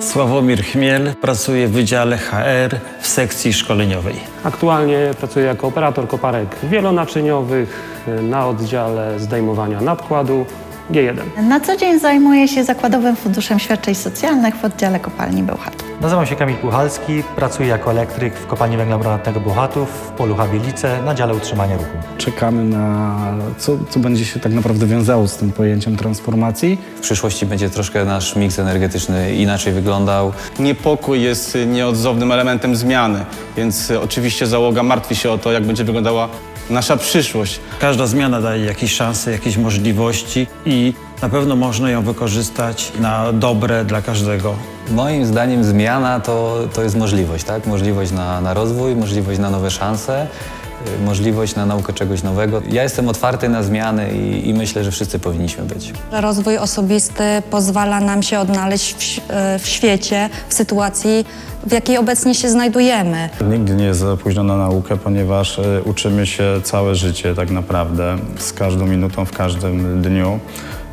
Sławomir Chmiel pracuje w Wydziale HR w sekcji szkoleniowej. Aktualnie pracuję jako operator koparek wielonaczyniowych na oddziale zdejmowania nadkładu G1. Na co dzień zajmuję się Zakładowym Funduszem Świadczeń Socjalnych w oddziale kopalni Bełchatów. Nazywam się Kamil Puchalski, pracuję jako elektryk w kopalni węgla brunatnego Bełchatów w polu Habielice na dziale utrzymania ruchu. Czekamy na co, co będzie się tak naprawdę wiązało z tym pojęciem transformacji. W przyszłości będzie troszkę nasz miks energetyczny inaczej wyglądał. Niepokój jest nieodzownym elementem zmiany, więc oczywiście załoga martwi się o to, jak będzie wyglądała nasza przyszłość. Każda zmiana daje jakieś szanse, jakieś możliwości i na pewno można ją wykorzystać na dobre dla każdego. Moim zdaniem zmiana to, to jest możliwość, tak? Możliwość na, na rozwój, możliwość na nowe szanse, możliwość na naukę czegoś nowego. Ja jestem otwarty na zmiany i, i myślę, że wszyscy powinniśmy być. Rozwój osobisty pozwala nam się odnaleźć w, e, w świecie, w sytuacji, w jakiej obecnie się znajdujemy. Nigdy nie jest za późno na naukę, ponieważ e, uczymy się całe życie tak naprawdę, z każdą minutą, w każdym dniu.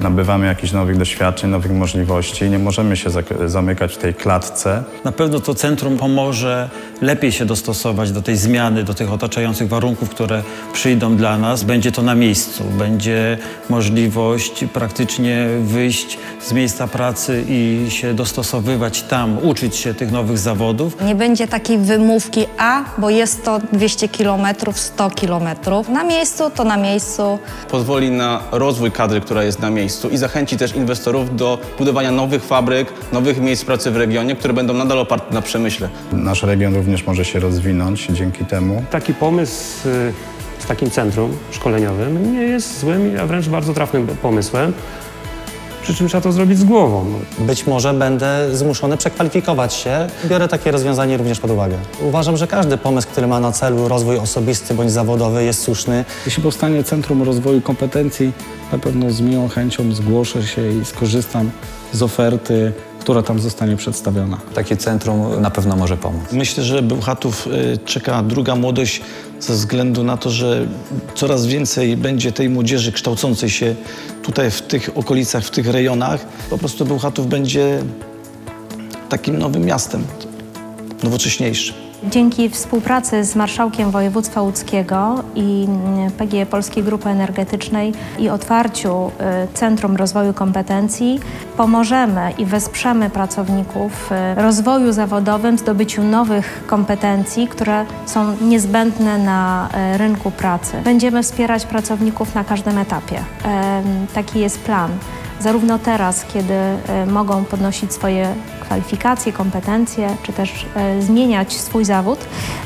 Nabywamy jakichś nowych doświadczeń, nowych możliwości. Nie możemy się zamykać w tej klatce. Na pewno to centrum pomoże lepiej się dostosować do tej zmiany, do tych otaczających warunków, które przyjdą dla nas. Będzie to na miejscu, będzie możliwość praktycznie wyjść z miejsca pracy i się dostosowywać tam, uczyć się tych nowych zawodów. Nie będzie takiej wymówki A, bo jest to 200 km, 100 km. Na miejscu to na miejscu. Pozwoli na rozwój kadry, która jest na miejscu i zachęci też inwestorów do budowania nowych fabryk, nowych miejsc pracy w regionie, które będą nadal oparte na przemyśle. Nasz region również może się rozwinąć dzięki temu. Taki pomysł y, z takim centrum szkoleniowym nie jest złym, a wręcz bardzo trafnym pomysłem. Przy czym trzeba to zrobić z głową. Być może będę zmuszony przekwalifikować się. Biorę takie rozwiązanie również pod uwagę. Uważam, że każdy pomysł, który ma na celu rozwój osobisty bądź zawodowy jest słuszny. Jeśli powstanie Centrum Rozwoju Kompetencji, na pewno z miłą chęcią zgłoszę się i skorzystam z oferty, która tam zostanie przedstawiona. Takie centrum na pewno może pomóc. Myślę, że Bełchatów y, czeka druga młodość ze względu na to, że coraz więcej będzie tej młodzieży kształcącej się tutaj w tych okolicach, w tych rejonach. Po prostu Bełchatów będzie takim nowym miastem, nowocześniejszym. Dzięki współpracy z Marszałkiem Województwa Łódzkiego i mm, PGE Polskiej Grupy Energetycznej i otwarciu y, Centrum Rozwoju Kompetencji pomożemy i wesprzemy pracowników w rozwoju zawodowym, zdobyciu nowych kompetencji, które są niezbędne na y, rynku pracy. Będziemy wspierać pracowników na każdym etapie. Taki jest plan. Zarówno teraz, kiedy y, mogą podnosić swoje kwalifikacje, kompetencje, czy też e, zmieniać swój zawód.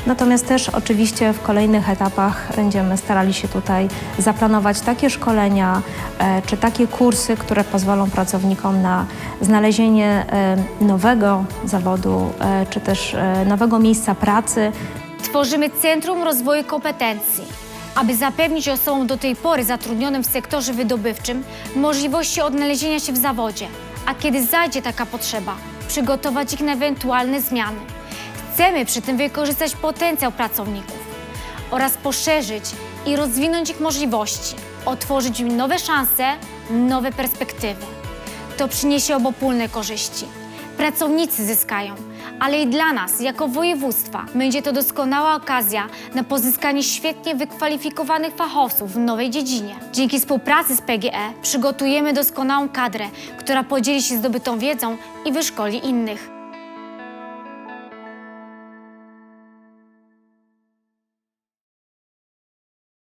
Natomiast też oczywiście w kolejnych etapach będziemy starali się tutaj zaplanować takie szkolenia e, czy takie kursy, które pozwolą pracownikom na znalezienie e, nowego zawodu, e, czy też e, nowego miejsca pracy, Tworzymy Centrum Rozwoju Kompetencji, aby zapewnić osobom do tej pory zatrudnionym w sektorze wydobywczym możliwości odnalezienia się w zawodzie, a kiedy zajdzie taka potrzeba, przygotować ich na ewentualne zmiany. Chcemy przy tym wykorzystać potencjał pracowników oraz poszerzyć i rozwinąć ich możliwości, otworzyć im nowe szanse, nowe perspektywy. To przyniesie obopólne korzyści. Pracownicy zyskają, ale i dla nas, jako województwa, będzie to doskonała okazja na pozyskanie świetnie wykwalifikowanych fachowców w nowej dziedzinie. Dzięki współpracy z PGE przygotujemy doskonałą kadrę, która podzieli się zdobytą wiedzą i wyszkoli innych.